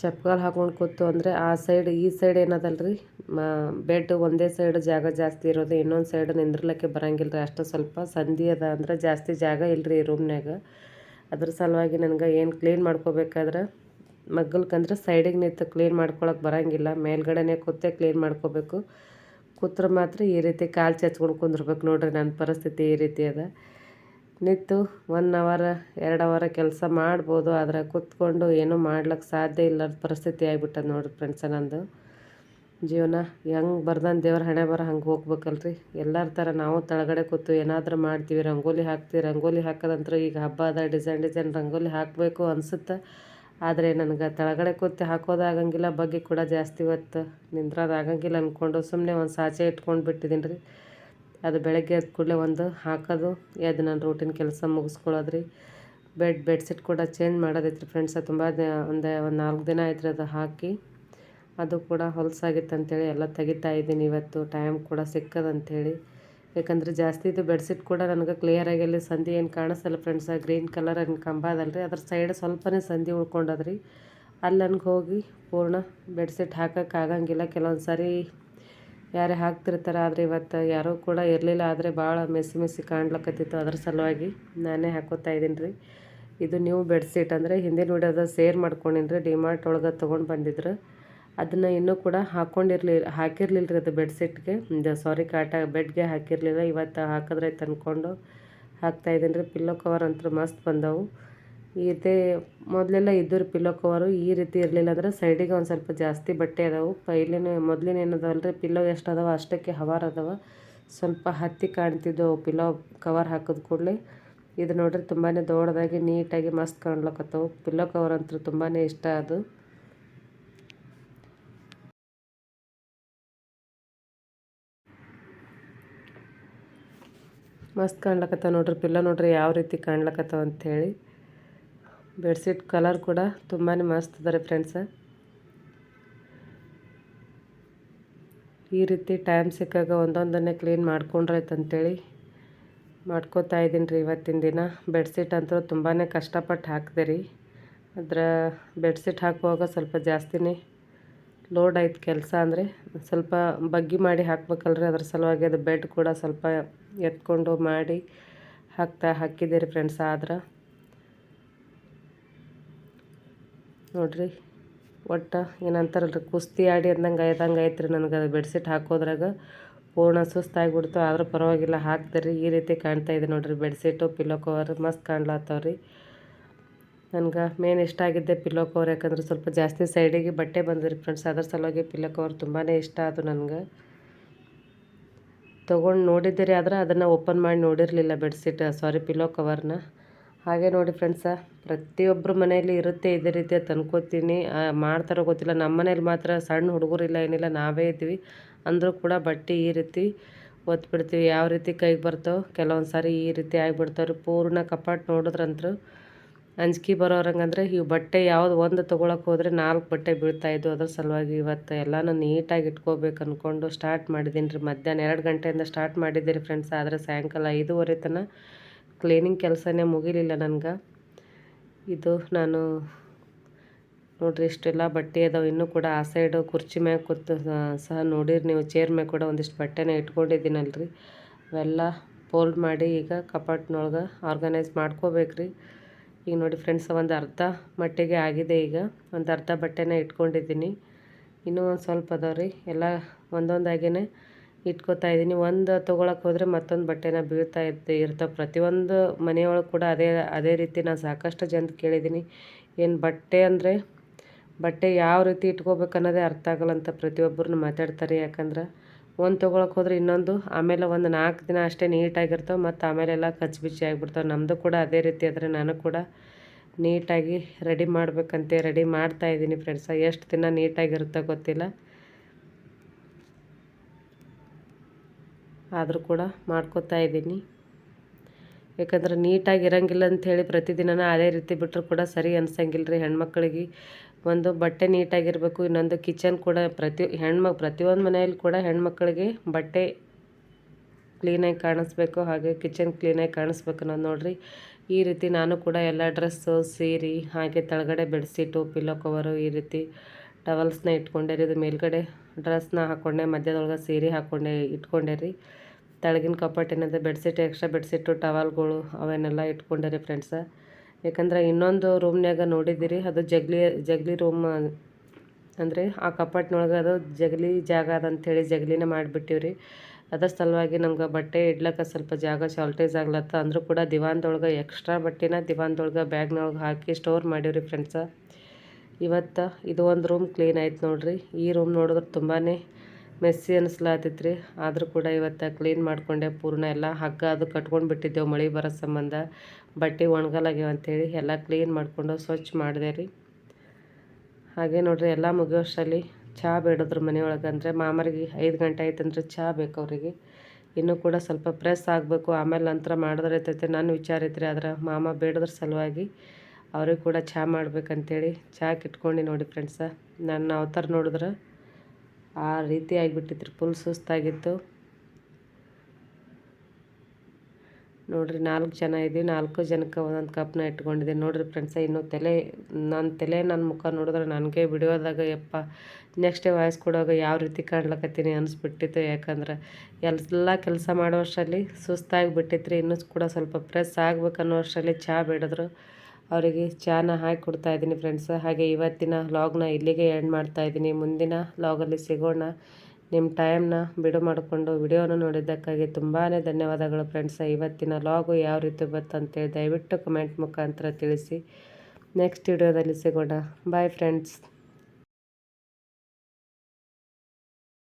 ಚಪ್ಗಾಲ್ ಹಾಕೊಂಡು ಕೂತು ಅಂದರೆ ಆ ಸೈಡ್ ಈ ಸೈಡ್ ಏನದಲ್ಲ ರೀ ಬೆಡ್ ಒಂದೇ ಸೈಡ್ ಜಾಗ ಜಾಸ್ತಿ ಇರೋದು, ಇನ್ನೊಂದು ಸೈಡ್ ನಿಂದ್ರಲಿಕ್ಕೆ ಬರಂಗಿಲ್ಲ ರೀ ಅಷ್ಟು ಸ್ವಲ್ಪ ಸಂಧಿ ಅದ ಅಂದ್ರೆ ಜಾಸ್ತಿ ಜಾಗ ಇಲ್ಲ ರೀ ರೂಮ್ನಾಗ ಅದ್ರ ಸಲುವಾಗಿ ನನಗೆ ಏನು ಕ್ಲೀನ್ ಮಾಡ್ಕೋಬೇಕಾದ್ರೆ ಮಗ್ಗಲ್ಕಂದ್ರೆ ಸೈಡಿಗೆ ನಿಂತು ಕ್ಲೀನ್ ಮಾಡ್ಕೊಳಕ್ಕೆ ಬರೋಂಗಿಲ್ಲ. ಮೇಲ್ಗಡೆನೇ ಕೂತೆ ಕ್ಲೀನ್ ಮಾಡ್ಕೋಬೇಕು. ಕೂತ್ರೆ ಮಾತ್ರ ಈ ರೀತಿ ಕಾಲು ಚಚ್ಕೊಂಡು ಕುಂದಿರ್ಬೇಕು ನೋಡ್ರಿ. ನನ್ನ ಪರಿಸ್ಥಿತಿ ಈ ರೀತಿ ಅದ. ನಿಂತು ಒನ್ ಅವರ್ ಎರಡು ಅವರ ಕೆಲಸ ಮಾಡ್ಬೋದು, ಆದರೆ ಕೂತ್ಕೊಂಡು ಏನೂ ಮಾಡ್ಲಿಕ್ಕೆ ಸಾಧ್ಯ ಇಲ್ಲದ ಪರಿಸ್ಥಿತಿ ಆಗಿಬಿಟ್ಟದ ನೋಡಿರಿ ಫ್ರೆಂಡ್ಸ ನಂದು. ಜೀವನ ಹೆಂಗೆ ಬರ್ದನ್ ದೇವ್ರ ಹಣೆ ಬರ ಹಂಗೆ ಹೋಗ್ಬೇಕಲ್ರಿ? ಎಲ್ಲರ ಥರ ನಾವು ತಳಗಡೆ ಕೂತು ಏನಾದರೂ ಮಾಡ್ತೀವಿ, ರಂಗೋಲಿ ಹಾಕ್ತೀವಿ, ರಂಗೋಲಿ ಹಾಕೋದಂತ್ರ ಈಗ ಹಬ್ಬ ಅದ ಡಿಸೈನ್ ಡಿಸೈನ್ ರಂಗೋಲಿ ಹಾಕಬೇಕು ಅನ್ಸುತ್ತೆ. ಆದರೆ ನನಗೆ ತಳಗಡೆ ಕೂತು ಹಾಕೋದಾಗಂಗಿಲ್ಲ ಬಗ್ಗೆ ಕೂಡ ಜಾಸ್ತಿ ಹೊತ್ತು ನಿಂದ್ರೋದು ಆಗಂಗಿಲ್ಲ ಅಂದ್ಕೊಂಡು ಸುಮ್ಮನೆ ಒಂದು ಸಾಚೆ ಇಟ್ಕೊಂಡು ಬಿಟ್ಟಿದ್ದೀನಿ ರೀ ಅದು ಬೆಳಗ್ಗೆ ಎದ್ದ ಕೂಡಲೇ ಒಂದು ಹಾಕೋದು. ಅದು ನಾನು ರೂಟೀನ್ ಕೆಲಸ ಮುಗಿಸ್ಕೊಳ್ಳೋದು ರೀ ಬೆಡ್ ಬೆಡ್ಶೀಟ್ ಕೂಡ ಚೇಂಜ್ ಮಾಡೋದೈತ್ರಿ ಫ್ರೆಂಡ್ಸ ತುಂಬ ಒಂದು ಒಂದು ನಾಲ್ಕು ದಿನ ಆಯ್ತು ಅದು ಹಾಕಿ. ಅದು ಕೂಡ ಹೊಲಸಾಗಿತ್ತು ಅಂಥೇಳಿ ಎಲ್ಲ ತೆಗಿತಾ ಇದ್ದೀನಿ ಇವತ್ತು. ಟೈಮ್ ಕೂಡ ಸಿಕ್ಕದಂಥೇಳಿ ಯಾಕಂದರೆ ಜಾಸ್ತಿ ಇದು ಬೆಡ್ಶೀಟ್ ಕೂಡ ನನಗೆ ಕ್ಲಿಯರಾಗಿ ಅಲ್ಲಿ ಸಂಧಿ ಏನು ಕಾಣಿಸಲ್ಲ ಫ್ರೆಂಡ್ಸ್ ಗ್ರೀನ್ ಕಲರ್ ಏನು ಕಂಬ ಅದಲ್ರಿ. ಅದ್ರ ಸೈಡ್ ಸ್ವಲ್ಪನೇ ಸಂಧಿ ಉಳ್ಕೊಂಡದ್ರಿ. ಅಲ್ಲಿ ನನಗೆ ಹೋಗಿ ಪೂರ್ಣ ಬೆಡ್ಶೀಟ್ ಹಾಕೋಕ್ಕಾಗಂಗಿಲ್ಲ ಕೆಲವೊಂದು ಸಾರಿ ಯಾರೇ ಹಾಕ್ತಿರ್ತಾರೆ, ಆದರೆ ಇವತ್ತು ಯಾರೂ ಕೂಡ ಇರಲಿಲ್ಲ. ಆದರೆ ಭಾಳ ಮೆಸ್ಸಿ ಮೆಸ್ಸಿ ಕಾಣ್ಲಕತ್ತಿತ್ತು ಅದ್ರ ಸಲುವಾಗಿ ನಾನೇ ಹಾಕೋತಾ ಇದ್ದೀನಿ ರೀ. ಇದು ನ್ಯೂ ಬೆಡ್ಶೀಟ್ ಅಂದರೆ ಹಿಂದಿನ ವಿಡಿಯೋದ ಸೇರ್ ಮಾಡ್ಕೊಂಡಿನಿ ರೀ ಡಿಮಾರ್ಟ್ ಒಳಗೆ ತೊಗೊಂಡು ಬಂದಿದ್ರು. ಅದನ್ನು ಇನ್ನೂ ಕೂಡ ಹಾಕ್ಕೊಂಡಿರ್ಲಿ ಹಾಕಿರ್ಲಿಲ್ಲ ರೀ ಅದು ಬೆಡ್ಶೀಟ್ಗೆ ಸಾರಿ ಕಾಟ ಬೆಡ್ಗೆ ಹಾಕಿರಲಿಲ್ಲ. ಇವತ್ತು ಹಾಕಿದ್ರೆ ತಂದ್ಕೊಂಡು ಹಾಕ್ತಾಯಿದ್ದೀನಿ ರೀ. ಪಿಲ್ಲೋ ಕವರ್ ಅಂತೂ ಮಸ್ತ್ ಬಂದವು. ರೀತಿ ಮೊದಲೆಲ್ಲ ಇದ್ದರು ಪಿಲ್ಲೋ ಕವರು ಈ ರೀತಿ ಇರಲಿಲ್ಲ ಅಂದ್ರೆ ಸೈಡಿಗೆ ಒಂದು ಸ್ವಲ್ಪ ಜಾಸ್ತಿ ಬಟ್ಟೆ ಅದಾವೆ. ಪೈಲಿನ ಮೊದ್ಲಿನ ಪಿಲ್ಲೋ ಎಷ್ಟು ಅದಾವೆ ಅಷ್ಟಕ್ಕೆ ಹವಾರ್ ಅದಾವೆ. ಸ್ವಲ್ಪ ಹತ್ತಿ ಕಾಣ್ತಿದ್ದವು. ಪಿಲ್ಲೋ ಕವರ್ ಹಾಕಿದ ಕೂಡಲೇ ಇದು ನೋಡ್ರಿ ತುಂಬಾ ದೊಡ್ಡದಾಗಿ ನೀಟಾಗಿ ಮಸ್ತ್ ಕಾಣ್ಲಕತ್ತವು. ಪಿಲ್ಲೋ ಕವರ್ ಅಂತೂ ತುಂಬಾ ಇಷ್ಟ ಅದು. ಮಸ್ತ್ ಕಾಣ್ಲಕತ್ತಾವ ನೋಡ್ರಿ. ಪಿಲ್ಲೋ ನೋಡ್ರಿ ಯಾವ ರೀತಿ ಕಾಣ್ಲಕತ್ತಾವ ಅಂಥೇಳಿ ಬೆಡ್ಶೀಟ್ ಕಲರ್ ಕೂಡ ತುಂಬಾ ಮಸ್ತ್ ಇದ್ದಾರೆ ಫ್ರೆಂಡ್ಸ್. ಈ ರೀತಿ ಟೈಮ್ ಸಿಕ್ಕಾಗ ಒಂದೊಂದನ್ನೇ ಕ್ಲೀನ್ ಮಾಡ್ಕೊಂಡ್ರಾಯ್ತು ಅಂತೇಳಿ ಮಾಡ್ಕೋತಾ ಇದ್ದೀನಿ ರೀ ಇವತ್ತಿನ ದಿನ. ಬೆಡ್ಶೀಟ್ ಅಂತೂ ತುಂಬಾ ಕಷ್ಟಪಟ್ಟು ಹಾಕಿದೆ ರೀ. ಅದರ ಬೆಡ್ಶೀಟ್ ಹಾಕುವಾಗ ಸ್ವಲ್ಪ ಜಾಸ್ತಿನೇ ಲೋಡ್ ಆಯ್ತು ಕೆಲಸ ಅಂದರೆ ಸ್ವಲ್ಪ ಬಗ್ಗಿ ಮಾಡಿ ಹಾಕ್ಬೇಕಲ್ರಿ. ಅದ್ರ ಸಲುವಾಗಿ ಅದು ಬೆಡ್ ಕೂಡ ಸ್ವಲ್ಪ ಎತ್ಕೊಂಡು ಮಾಡಿ ಹಾಕ್ತಾ ಹಾಕಿದ್ದೀರಿ ಫ್ರೆಂಡ್ಸ್ ಆದ್ರೆ. ನೋಡ್ರಿ, ಒಟ್ಟು ಏನಂತಾರಲ್ರಿ ಕುಸ್ತಿ ಆಡಿ ಅಂದಂಗೆ ಆಯ್ತು ರೀ ನನಗೆ ಅದು ಬೆಡ್ಶೀಟ್ ಹಾಕೋದ್ರಾಗ. ಪೂರ್ಣ ಸುಸ್ತಾಗಿಬಿಡ್ತು ಆದರೂ ಪರವಾಗಿಲ್ಲ ಹಾಕ್ತಾರೆ ಈ ರೀತಿ ಕಾಣ್ತಾ ಇದೆ ನೋಡಿರಿ ಬೆಡ್ಶೀಟು ಪಿಲ್ಲೋ ಕವರ್ ಮಸ್ತ್ ಕಾಣ್ಲತ್ತವ್ರಿ. ನನಗೆ ಮೇನ್ ಇಷ್ಟ ಆಗಿದ್ದೆ ಪಿಲ್ಲೋ ಕವರ್ ಯಾಕಂದ್ರೆ ಸ್ವಲ್ಪ ಜಾಸ್ತಿ ಸೈಡಿಗೆ ಬಟ್ಟೆ ಬಂದಿರಿ ಫ್ರೆಂಡ್ಸ್ ಅದ್ರ ಸಲುವಾಗಿ ಪಿಲ್ಲೋ ಕವರ್ ತುಂಬಾ ಇಷ್ಟ ಅದು ನನಗೆ. ತೊಗೊಂಡು ನೋಡಿದ್ದೀರಿ, ಆದ್ರೆ ಅದನ್ನು ಓಪನ್ ಮಾಡಿ ನೋಡಿರಲಿಲ್ಲ ಬೆಡ್ಶೀಟ್ ಸಾರಿ ಪಿಲ್ಲೋ ಕವರ್ನ ಹಾಗೆ ನೋಡಿ ಫ್ರೆಂಡ್ಸ ಪ್ರತಿಯೊಬ್ಬರ ಮನೆಯಲ್ಲಿ ಇರುತ್ತೆ, ಇದೇ ರೀತಿಯ ತಂದ್ಕೋತೀನಿ. ಮಾಡ್ತಾರೋ ಗೊತ್ತಿಲ್ಲ. ನಮ್ಮ ಮನೇಲಿ ಮಾತ್ರ ಸಣ್ಣ ಹುಡುಗರಿಲ್ಲ, ಏನಿಲ್ಲ, ನಾವೇ ಇದ್ವಿ ಅಂದರೂ ಕೂಡ ಬಟ್ಟೆ ಈ ರೀತಿ ಒತ್ಬಿಡ್ತೀವಿ. ಯಾವ ರೀತಿ ಕೈಗೆ ಬರ್ತಾವೆ ಕೆಲವೊಂದು ಸಾರಿ ಈ ರೀತಿ ಆಗಿಬಿಡ್ತಾವ್ರಿ. ಪೂರ್ಣ ಕಪಾಟ್ ನೋಡಿದ್ರಂತೂ ಅಂಜಿಕೆ ಬರೋರಂಗಂದ್ರೆ ಇವು ಬಟ್ಟೆ ಯಾವುದು ಒಂದು ತೊಗೊಳಕ್ಕೆ ಹೋದರೆ ನಾಲ್ಕು ಬಟ್ಟೆ ಬೀಳ್ತಾಯಿದ್ವು ಅದ್ರ ಸಲುವಾಗಿ ಇವತ್ತು ಎಲ್ಲನೂ ನೀಟಾಗಿ ಇಟ್ಕೋಬೇಕು ಅಂದ್ಕೊಂಡು ಸ್ಟಾರ್ಟ್ ಮಾಡಿದ್ದೀನಿ ರೀ ಮಧ್ಯಾಹ್ನ ಎರಡು ಗಂಟೆಯಿಂದ ಸ್ಟಾರ್ಟ್ ಮಾಡಿದ್ದೀರಿ ಫ್ರೆಂಡ್ಸ್ ಆದರೆ ಸಾಯಂಕಾಲ ಐದೂವರೆ ತನಕ ಕ್ಲೀನಿಂಗ್ ಕೆಲಸನೇ ಮುಗಿಲಿಲ್ಲ ನನಗೆ. ಇದು ನಾನು ನೋಡಿರಿ ಇಷ್ಟೆಲ್ಲ ಬಟ್ಟೆ ಅದಾವೆ, ಇನ್ನೂ ಕೂಡ ಆ ಸೈಡು ಕುರ್ಚಿ ಮ್ಯಾಗ ಕೂತು ಸಹ ನೋಡಿರಿ ನೀವು ಚೇರ್ ಮ್ಯಾಗ ಕೂಡ ಒಂದಿಷ್ಟು ಬಟ್ಟೆನ ಇಟ್ಕೊಂಡಿದ್ದೀನಲ್ರಿ. ಅವೆಲ್ಲ ಫೋಲ್ಡ್ ಮಾಡಿ ಈಗ ಕಪಾಟ್ನೊಳಗೆ ಆರ್ಗನೈಸ್ ಮಾಡ್ಕೋಬೇಕ್ರಿ. ಈಗ ನೋಡಿ ಫ್ರೆಂಡ್ಸ್ ಒಂದು ಅರ್ಧ ಮಟ್ಟಿಗೆ ಆಗಿದೆ ಈಗ. ಒಂದು ಅರ್ಧ ಬಟ್ಟೆನ ಇಟ್ಕೊಂಡಿದ್ದೀನಿ. ಇನ್ನೂ ಒಂದು ಸ್ವಲ್ಪ ಅದಾವೆ ರೀ. ಎಲ್ಲ ಒಂದೊಂದಾಗಿಯೇ ಇಟ್ಕೋತಾ ಇದ್ದೀನಿ. ಒಂದು ತೊಗೊಳಕ್ಕೆ ಹೋದರೆ ಮತ್ತೊಂದು ಬಟ್ಟೆನ ಬೀಳ್ತಾ ಇರ್ತೆ ಇರ್ತವೆ ಪ್ರತಿಯೊಂದು ಮನೆಯೊಳಗೆ ಕೂಡ ಅದೇ ಅದೇ ರೀತಿ ನಾನು ಸಾಕಷ್ಟು ಜನ ಕೇಳಿದ್ದೀನಿ. ಏನು ಬಟ್ಟೆ ಅಂದರೆ, ಬಟ್ಟೆ ಯಾವ ರೀತಿ ಇಟ್ಕೋಬೇಕು ಅನ್ನೋದೇ ಅರ್ಥ ಆಗಲ್ಲ ಅಂತ ಪ್ರತಿಯೊಬ್ಬರನ್ನು ಮಾತಾಡ್ತಾರೆ. ಯಾಕಂದ್ರೆ ಒಂದು ತೊಗೊಳಕ್ಕೆ ಹೋದ್ರೆ ಇನ್ನೊಂದು, ಆಮೇಲೆ ಒಂದು ನಾಲ್ಕು ದಿನ ಅಷ್ಟೇ ನೀಟಾಗಿರ್ತವೆ, ಮತ್ತು ಆಮೇಲೆಲ್ಲ ಕಚ್ಬಿಚ್ಚಿ ಆಗಿಬಿಡ್ತಾವೆ. ನಮ್ಮದು ಕೂಡ ಅದೇ ರೀತಿ ಆದರೆ ನಾನು ಕೂಡ ನೀಟಾಗಿ ರೆಡಿ ಮಾಡಬೇಕಂತೆ, ರೆಡಿ ಮಾಡ್ತಾ ಇದ್ದೀನಿ ಫ್ರೆಂಡ್ಸ. ಎಷ್ಟು ದಿನ ನೀಟಾಗಿರುತ್ತೋ ಗೊತ್ತಿಲ್ಲ. ಆದರೂ ಕೂಡ ಮಾಡ್ಕೋತಾ ಇದ್ದೀನಿ. ಯಾಕಂದ್ರೆ ನೀಟಾಗಿ ಇರಂಗಿಲ್ಲ ಅಂಥೇಳಿ ಪ್ರತಿದಿನ ಅದೇ ರೀತಿ ಬಿಟ್ಟರು ಕೂಡ ಸರಿ ಅನ್ಸಂಗಿಲ್ಲ ರೀ ಹೆಣ್ಮಕ್ಳಿಗೆ ಒಂದು ಬಟ್ಟೆ ನೀಟಾಗಿರಬೇಕು, ಇನ್ನೊಂದು ಕಿಚನ್ ಕೂಡ ಪ್ರತಿ ಹೆಣ್ಮ, ಪ್ರತಿಯೊಂದು ಮನೆಯಲ್ಲಿ ಕೂಡ ಹೆಣ್ಮಕ್ಳಿಗೆ ಬಟ್ಟೆ ಕ್ಲೀನಾಗಿ ಕಾಣಿಸ್ಬೇಕು, ಹಾಗೆ ಕಿಚನ್ ಕ್ಲೀನಾಗಿ ಕಾಣಿಸ್ಬೇಕು ಅನ್ನೋದು ನೋಡಿರಿ. ಈ ರೀತಿ ನಾನು ಕೂಡ ಎಲ್ಲ ಡ್ರೆಸ್ಸು, ಸೀರೆ, ಹಾಗೆ ತಳಗಡೆ ಬೆಡ್ಶೀಟು, ಪಿಲ್ಲೋ ಕವರು ಈ ರೀತಿ ಟವಲ್ಸ್ನ ಇಟ್ಕೊಂಡೆ ರೀ, ಇದು ಮೇಲ್ಗಡೆ ಡ್ರೆಸ್ನ ಹಾಕ್ಕೊಂಡೆ ಮಧ್ಯದೊಳಗೆ ಸೀರೆ ಹಾಕ್ಕೊಂಡೆ ಇಟ್ಕೊಂಡೆ ರೀ. ತೆಳಗಿನ ಕಪಾಟ್ ಏನದ ಬೆಡ್ಶೀಟ್ ಎಕ್ಸ್ಟ್ರಾ ಬೆಡ್ಶೀಟು ಟವಲ್ಗಳು ಅವನ್ನೆಲ್ಲ ಇಟ್ಕೊಂಡೆ ರೀ ಫ್ರೆಂಡ್ಸ ಯಾಕಂದ್ರೆ ಇನ್ನೊಂದು ರೂಮ್ನಾಗ ನೋಡಿದ್ದೀರಿ, ಅದು ಜಗ್ಲಿ ಜಗ್ಲಿ ರೂಮ್ ಅಂದರೆ ಆ ಕಪಾಟ್ನೊಳಗೆ ಅದು ಜಗಲಿ ಜಾಗ ಅದಂಥೇಳಿ ಜಗಲಿನ ಮಾಡಿಬಿಟ್ಟಿವಿ ರೀ. ಅದರ ಸಲುವಾಗಿ ನಮ್ಗೆ ಬಟ್ಟೆ ಇಡ್ಲಕ್ಕೆ ಸ್ವಲ್ಪ ಜಾಗ ಶಾರ್ಟೇಜ್ ಆಗ್ಲತ್ತ, ಅಂದರೂ ಕೂಡ ದಿವಾನ್ದೊಳಗೆ ಎಕ್ಸ್ಟ್ರಾ ಬಟ್ಟೆನ ದಿವಾನ್ದೊಳಗೆ ಬ್ಯಾಗ್ನೊಳಗೆ ಹಾಕಿ ಸ್ಟೋರ್ ಮಾಡೀವ್ರಿ ಫ್ರೆಂಡ್ಸ ಇವತ್ತು ಇದು ಒಂದು ರೂಮ್ ಕ್ಲೀನ್ ಆಯ್ತು ನೋಡ್ರಿ. ಈ ರೂಮ್ ನೋಡಿದ್ರೆ ತುಂಬಾ ಮೆಸ್ಸಿ ಅನಿಸ್ಲಾತೈತೆ ಆದರೂ ಕೂಡ ಇವತ್ತು ಕ್ಲೀನ್ ಮಾಡಿಕೊಂಡೆ ಪೂರ್ಣ ಎಲ್ಲ. ಹಗ್ಗ ಅದು ಕಟ್ಕೊಂಡು ಬಿಟ್ಟಿದ್ದೆವು ಮಳೆ ಬರೋ ಸಂಬಂಧ. ಬಟ್ಟೆ ಒಣಗಲಾಗ್ಯವ ಅಂಥೇಳಿ ಎಲ್ಲ ಕ್ಲೀನ್ ಮಾಡಿಕೊಂಡು ಸ್ವಚ್ಛ ಮಾಡಿದೆ ರೀ. ಹಾಗೆ ನೋಡ್ರಿ ಎಲ್ಲ ಮುಗಿಯೋಷ್ಟರಲ್ಲಿ ಚಹಾ ಬೇಡಿದ್ರು ಮನೆಯೊಳಗೆ ಅಂದರೆ ಮಾಮರಿಗೆ ಐದು ಗಂಟೆ ಆಯ್ತಂದ್ರೆ ಚಹಾ ಬೇಕು ಅವರಿಗೆ. ಇನ್ನೂ ಕೂಡ ಸ್ವಲ್ಪ ಪ್ರೆಸ್ ಆಗಬೇಕು. ಆಮೇಲೆ ನಂತರ ಮಾಡಿದ್ರೆ ಇರ್ತೈತೆ ನನ್ನ ವಿಚಾರ ಐತ್ರಿ ಆದ್ರೆ ಮಾಮ ಬೇಡದ್ರ ಸಲುವಾಗಿ ಅವ್ರಿಗೆ ಕೂಡ ಚಹಾ ಮಾಡ್ಬೇಕಂತೇಳಿ ಚಹಾ ಕಿಟ್ಕೊಂಡು ನೋಡಿ ಫ್ರೆಂಡ್ಸ ನನ್ನ ಅವತಾರ ನೋಡಿದ್ರೆ ಆ ರೀತಿ ಆಗಿಬಿಟ್ಟಿತ್ತು ಫುಲ್ ಸುಸ್ತಾಗಿತ್ತು. ನೋಡಿರಿ, ನಾಲ್ಕು ಜನ ಇದ್ದೀವಿ, ನಾಲ್ಕು ಜನಕ್ಕೆ ಒಂದೊಂದು ಕಪ್ನ ಇಟ್ಕೊಂಡಿದ್ದೀನಿ. ನೋಡಿರಿ ಫ್ರೆಂಡ್ಸ ಇನ್ನು ತಲೆ, ನನ್ನ ತಲೆ, ನನ್ನ ಮುಖ ನೋಡಿದ್ರೆ ನನಗೆ ಬಿಡಿಯೋದಾಗ ಯಪ್ಪ ನೆಕ್ಸ್ಟ್ ವಾಯ್ಸ್ ಕೊಡುವಾಗ ಯಾವ ರೀತಿ ಕಾಣ್ಲಕತ್ತೀನಿ ಅನಿಸ್ಬಿಟ್ಟಿತ್ತು. ಯಾಕಂದ್ರೆ ಎಲ್ಲ ಕೆಲಸ ಮಾಡೋ ಅಷ್ಟರಲ್ಲಿ ಸುಸ್ತಾಗಿ ಬಿಟ್ಟಿತ್ತು ಇನ್ನೂ ಕೂಡ ಸ್ವಲ್ಪ ಪ್ರೆಸ್ ಆಗ್ಬೇಕು ಅನ್ನೋ ಅಷ್ಟರಲ್ಲಿ ಚಹಾ ಬೇಡಿದ್ರು. ಅವರಿಗೆ ಚಾನ ಹಾಕಿ ಕೊಡ್ತಾ ಇದ್ದೀನಿ ಫ್ರೆಂಡ್ಸ್ ಹಾಗೆ ಇವತ್ತಿನ ಲಾಗ್ನ ಇಲ್ಲಿಗೆ ಎಂಡ್ ಮಾಡ್ತಾ ಇದ್ದೀನಿ. ಮುಂದಿನ ಲಾಗಲ್ಲಿ ಸಿಗೋಣ. ನಿಮ್ಮ ಟೈಮ್ನ ಬಿಡು ಮಾಡಿಕೊಂಡು ವಿಡಿಯೋನ ನೋಡಿದ್ದಕ್ಕಾಗಿ ತುಂಬಾ ಧನ್ಯವಾದಗಳು ಫ್ರೆಂಡ್ಸ್ ಇವತ್ತಿನ ಲಾಗು ಯಾವ ರೀತಿ ಬತ್ತಂತೇಳಿ ದಯವಿಟ್ಟು ಕಮೆಂಟ್ ಮುಖಾಂತರ ತಿಳಿಸಿ. ನೆಕ್ಸ್ಟ್ ವಿಡಿಯೋದಲ್ಲಿ ಸಿಗೋಣ. Bye friends